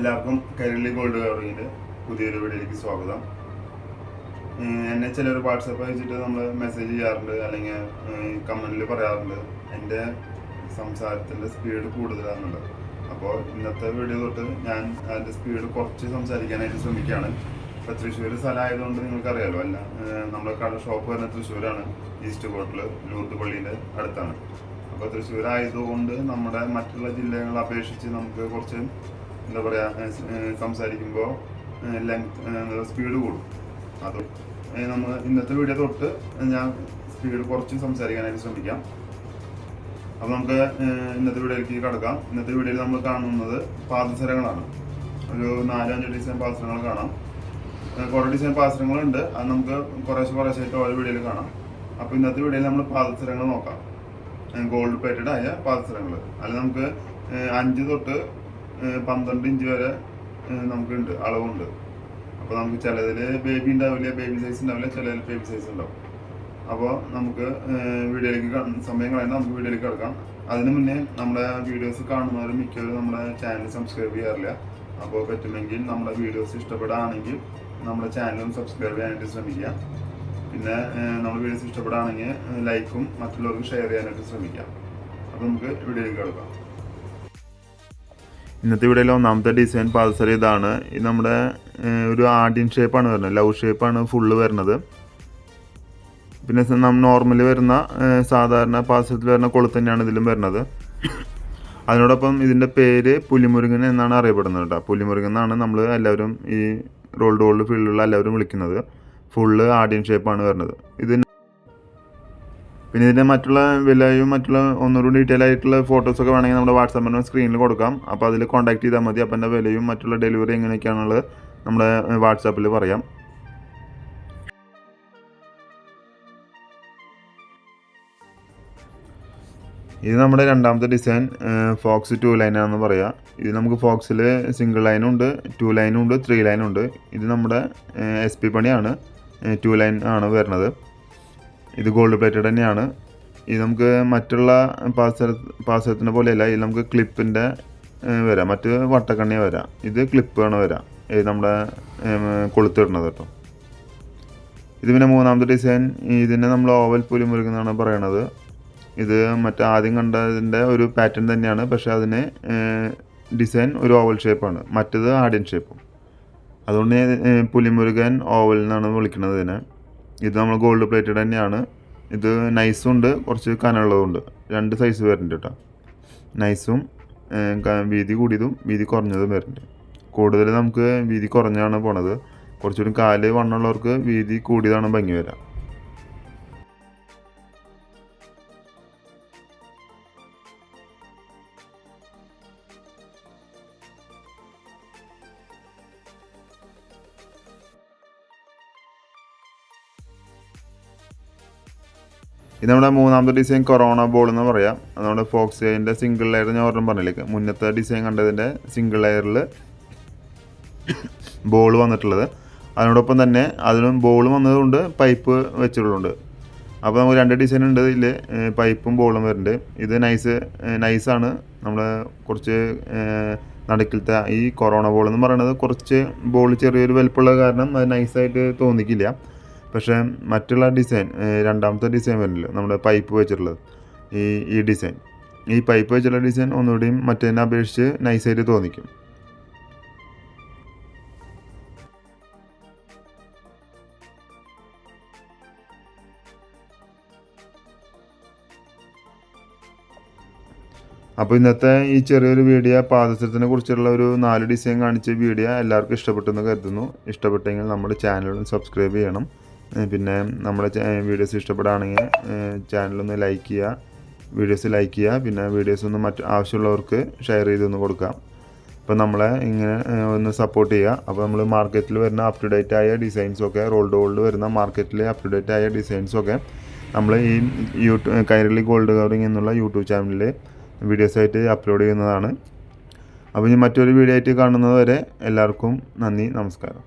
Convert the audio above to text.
എല്ലാവർക്കും കൈരളി ഗോൾഡ് കവറിങ്ങിന്റെ പുതിയൊരു വീഡിയോയിലേക്ക് സ്വാഗതം. എന്നെ ചിലർ വാട്സപ്പ് അയച്ചിട്ട് നമ്മൾ മെസ്സേജ് ചെയ്യാറുണ്ട് അല്ലെങ്കിൽ കമന്റിൽ പറയാറുണ്ട് എന്റെ സംസാരത്തിന്റെ സ്പീഡ് കൂടുതലാണെന്നുള്ളത്. അപ്പോൾ ഇന്നത്തെ വീഡിയോ തൊട്ട് ഞാൻ അതിന്റെ സ്പീഡ് കുറച്ച് സംസാരിക്കാനായിട്ട് ശ്രമിക്കുകയാണ്. ഇപ്പോൾ തൃശ്ശൂർ സ്ഥലമായതുകൊണ്ട് നിങ്ങൾക്കറിയാലോ അല്ല നമ്മുടെ കട ഷോപ്പ് വരുന്ന തൃശ്ശൂരാണ് ഈസ്റ്റ് കോട്ടിൽ ലൂർദ് പള്ളീന്റെ അടുത്താണ്. അപ്പോൾ തൃശ്ശൂരായതുകൊണ്ട് നമ്മുടെ മറ്റുള്ള ജില്ലകളെ അപേക്ഷിച്ച് നമുക്ക് കുറച്ച് എന്താ പറയുക സംസാരിക്കുമ്പോൾ ലെങ്ത് സ്പീഡ് കൂടും. അത് നമ്മൾ ഇന്നത്തെ വീഡിയോ തൊട്ട് ഞാൻ സ്പീഡ് കുറച്ച് സംസാരിക്കാനായിട്ട് ശ്രമിക്കാം. അപ്പോൾ നമുക്ക് ഇന്നത്തെ വീഡിയോയിലേക്ക് കടക്കാം. ഇന്നത്തെ വീഡിയോയിൽ നമ്മൾ കാണുന്നത് പാദസരങ്ങളാണ് ഒരു നാലഞ്ച് ഡിസൈൻ പാദസരങ്ങൾ കാണാം. കുറേ ഡിസൈൻ പാദസരങ്ങളുണ്ട് അത് നമുക്ക് കുറേശ്ശെ കുറേശ്ശായിട്ട് ഓരോ വീഡിയോയിൽ കാണാം. അപ്പോൾ ഇന്നത്തെ വീഡിയോയിൽ നമ്മൾ പാദസരങ്ങൾ നോക്കാം. ഗോൾഡ് പ്ലേറ്റഡ് ആയ പാദസരങ്ങൾ അതിൽ നമുക്ക് അഞ്ച് തൊട്ട് പന്ത്രണ്ട് ഇഞ്ച് വരെ നമുക്ക് നമുക്കുണ്ട് അളവുണ്ട്. അപ്പോൾ നമുക്ക് ചിലതിൽ ബേബി ഉണ്ടാവില്ല ബേബി സൈസ് ഉണ്ടാവില്ല ചിലതിൽ ബേബി സൈസ് ഉണ്ടാവും. അപ്പോൾ നമുക്ക് വീഡിയോയിലേക്ക് സമയം കളയണ്ട നമുക്ക് വീഡിയോയിലേക്ക് കിടക്കാം. അതിന് മുന്നേ നമ്മുടെ വീഡിയോസ് കാണുന്നവർ മിക്കവരും നമ്മുടെ ചാനൽ സബ്സ്ക്രൈബ് ചെയ്യാറില്ല. അപ്പോൾ പറ്റുമെങ്കിൽ നമ്മുടെ വീഡിയോസ് ഇഷ്ടപ്പെടുകയാണെങ്കിൽ നമ്മുടെ ചാനലും സബ്സ്ക്രൈബ് ചെയ്യാനായിട്ട് ശ്രമിക്കുക. പിന്നെ നമ്മുടെ വീഡിയോസ് ഇഷ്ടപ്പെടുകയാണെങ്കിൽ ലൈക്കും മറ്റുള്ളവർക്ക് ഷെയർ ചെയ്യാനായിട്ട് ശ്രമിക്കാം അപ്പോൾ നമുക്ക് വീഡിയോയിലേക്ക് കിടക്കാം. ഇന്നത്തെ ഇവിടെ ഒന്നാമത്തെ ഡിസൈൻ പാൽസർ ഇതാണ്. ഇത് നമ്മുടെ ഒരു ആഡിയൻ ഷേപ്പാണ് വരുന്നത്. ലവ് ഷേപ്പാണ് ഫുള്ള് വരുന്നത്. പിന്നെ നമ്മൾ നോർമലി വരുന്ന സാധാരണ പാൽസരത്തിൽ വരുന്ന കൊളുത്ത് തന്നെയാണ് ഇതിലും വരുന്നത്. അതിനോടൊപ്പം ഇതിന്റെ പേര് പുലിമുരുകൻ എന്നാണ് അറിയപ്പെടുന്നത് കേട്ടോ. പുലിമുരുകൻ എന്നാണ് നമ്മൾ എല്ലാവരും ഈ റോൾഡ് ഗോൾഡ് ഫീൽഡിലുള്ള എല്ലാവരും വിളിക്കുന്നത്. ഫുള്ള് ആഡിയൻ ഷേപ്പാണ് വരുന്നത്. ഇതിന് പിന്നെ ഇതിന്റെ മറ്റുള്ള വിലയും മറ്റുള്ള ഒന്നുകൂടി ഡീറ്റെയിൽ ആയിട്ടുള്ള ഫോട്ടോസൊക്കെ വേണമെങ്കിൽ നമ്മുടെ വാട്സാപ്പ് നമ്പർ സ്ക്രീനിൽ കൊടുക്കാം. അപ്പോൾ അതിൽ കോൺടാക്ട് ചെയ്താൽ മതി. അപ്പോൾ എന്റെ വിലയും മറ്റുള്ള ഡെലിവറി എങ്ങനെയൊക്കെയാണുള്ളത് നമ്മുടെ വാട്സാപ്പിൽ പറയാം. ഇത് നമ്മുടെ രണ്ടാമത്തെ ഡിസൈൻ ഫോക്സ് ടു ലൈനാണെന്ന് പറയാം. ഇത് നമുക്ക് ഫോക്സിൽ സിംഗിൾ ലൈനും ഉണ്ട് ടു ലൈനും ഉണ്ട് ത്രീ ലൈനും ഉണ്ട്. ഇത് നമ്മുടെ എസ് പി പണിയാണ് ടു ലൈൻ ആണ് വരുന്നത്. ഇത് ഗോൾഡ് പ്ലേറ്റഡ് തന്നെയാണ്. ഇത് നമുക്ക് മറ്റുള്ള പാസര പാസരത്തിനെ പോലെയല്ല ഇത് നമുക്ക് ക്ലിപ്പിന്റെ വരാം. മറ്റ് വട്ടക്കണ്ണിയെ വരാം. ഇത് ക്ലിപ്പാണ് വരാം. ഇത് നമ്മുടെ കൊളുത്തിടുന്നത് കേട്ടോ. ഇത് പിന്നെ മൂന്നാമത്തെ ഡിസൈൻ ഇതിനെ നമ്മൾ ഓവൽ പുലി എന്നാണ് പറയണത്. ഇത് മറ്റേ ആദ്യം കണ്ടതിന്റെ ഒരു പാറ്റേൺ തന്നെയാണ് പക്ഷേ അതിന് ഡിസൈൻ ഒരു ഓവൽ ഷേപ്പാണ് മറ്റത് ആഡിയൻ ഷേപ്പും അതുകൊണ്ട് പുലിമുരുകൻ ഓവൽ എന്നാണ് വിളിക്കുന്നത് ഇതിനെ. ഇത് നമ്മൾ ഗോൾഡ് പ്ലേറ്റഡ് തന്നെയാണ്. ഇത് നൈസും ഉണ്ട് കുറച്ച് കനമുള്ളതുണ്ട് രണ്ട് സൈസ് വരുന്നുണ്ട് കേട്ടോ. നൈസും വീതി കൂടിയതും വീതി കുറഞ്ഞതും വരുന്നുണ്ട്. കൂടുതൽ നമുക്ക് വീതി കുറഞ്ഞാണ് പോണത്. കുറച്ചുകൂടി കാൽ വണ്ണമുള്ളവർക്ക് വീതി കൂടിയതാണ് ഭംഗി വരാം ഇത് നമ്മുടെ മൂന്നാമത്തെ ഡിസൈൻ കൊറോണ ബോൾ എന്ന് പറയാം. നമ്മുടെ ഫോക്സ് അതിന്റെ സിംഗിൾ ലെയർ ഞാൻ ഒരെണ്ണം പറഞ്ഞില്ലേ? മുന്നത്തെ ഡിസൈൻ കണ്ടതിന്റെ സിംഗിൾ ലെയറിൽ ബോൾ വന്നിട്ടുള്ളത്. അതിനോടൊപ്പം തന്നെ അതിനും ബോൾ വന്നതുകൊണ്ട് പൈപ്പ് വെച്ചിട്ടുണ്ട് അപ്പോൾ നമുക്ക് രണ്ട് ഡിസൈൻ ഉണ്ട് ഇതിൽ പൈപ്പും ബോളും വരുന്നുണ്ട്. ഇത് നൈസ് നൈസാണ് നമ്മൾ കുറച്ച് നടുക്കിലത്തെ ഈ കൊറോണ ബോൾ എന്ന് പറയുന്നത് കുറച്ച് ബോൾ ചെറിയൊരു വലിപ്പമുള്ള കാരണം അത് നൈസായിട്ട് തോന്നിക്കില്ല. പക്ഷേ മറ്റുള്ള ഡിസൈൻ രണ്ടാമത്തെ ഡിസൈൻ വരുന്നില്ല നമ്മുടെ പൈപ്പ് വെച്ചിട്ടുള്ളത്. ഈ ഈ ഡിസൈൻ. ഈ പൈപ്പ് വെച്ചുള്ള ഡിസൈൻ ഒന്നുകൂടിയും മറ്റേതിനെ അപേക്ഷിച്ച് നൈസായിട്ട് തോന്നിക്കും. അപ്പോൾ ഇന്നത്തെ ഈ ചെറിയൊരു വീഡിയോ പാദസരത്തിനെ കുറിച്ചുള്ള ഒരു നാല് ഡിസൈൻ കാണിച്ച വീഡിയോ എല്ലാവർക്കും ഇഷ്ടപ്പെട്ടെന്ന് കരുതുന്നു. ഇഷ്ടപ്പെട്ടെങ്കിൽ നമ്മുടെ ചാനൽ സബ്സ്ക്രൈബ് ചെയ്യണം. പിന്നെ നമ്മുടെ വീഡിയോസ് ഇഷ്ടപ്പെടുകയാണെങ്കിൽ ചാനലൊന്ന് ലൈക്ക് ചെയ്യുക വീഡിയോസ് ലൈക്ക് ചെയ്യുക പിന്നെ വീഡിയോസ് ഒന്ന് മറ്റ് ആവശ്യമുള്ളവർക്ക് ഷെയർ ചെയ്തൊന്ന് കൊടുക്കാം. അപ്പോൾ നമ്മളെ ഇങ്ങനെ ഒന്ന് സപ്പോർട്ട് ചെയ്യുക. അപ്പോൾ നമ്മൾ മാർക്കറ്റിൽ വരുന്ന അപ് ടു ഡേറ്റ് ആയ ഡിസൈൻസൊക്കെ റോൾഡ് ഗോൾഡ് വരുന്ന മാർക്കറ്റിൽ അപ് ടു ഡേറ്റ് ആയ ഡിസൈൻസൊക്കെ നമ്മൾ ഈ യൂട്യൂബ് കൈരളി ഗോൾഡ് കവറിങ് എന്നുള്ള യൂട്യൂബ് ചാനലിൽ വീഡിയോസായിട്ട് അപ്ലോഡ് ചെയ്യുന്നതാണ്. അപ്പോൾ ഇനി മറ്റൊരു വീഡിയോ ആയിട്ട് കാണുന്നത് വരെ എല്ലാവർക്കും നന്ദി നമസ്കാരം.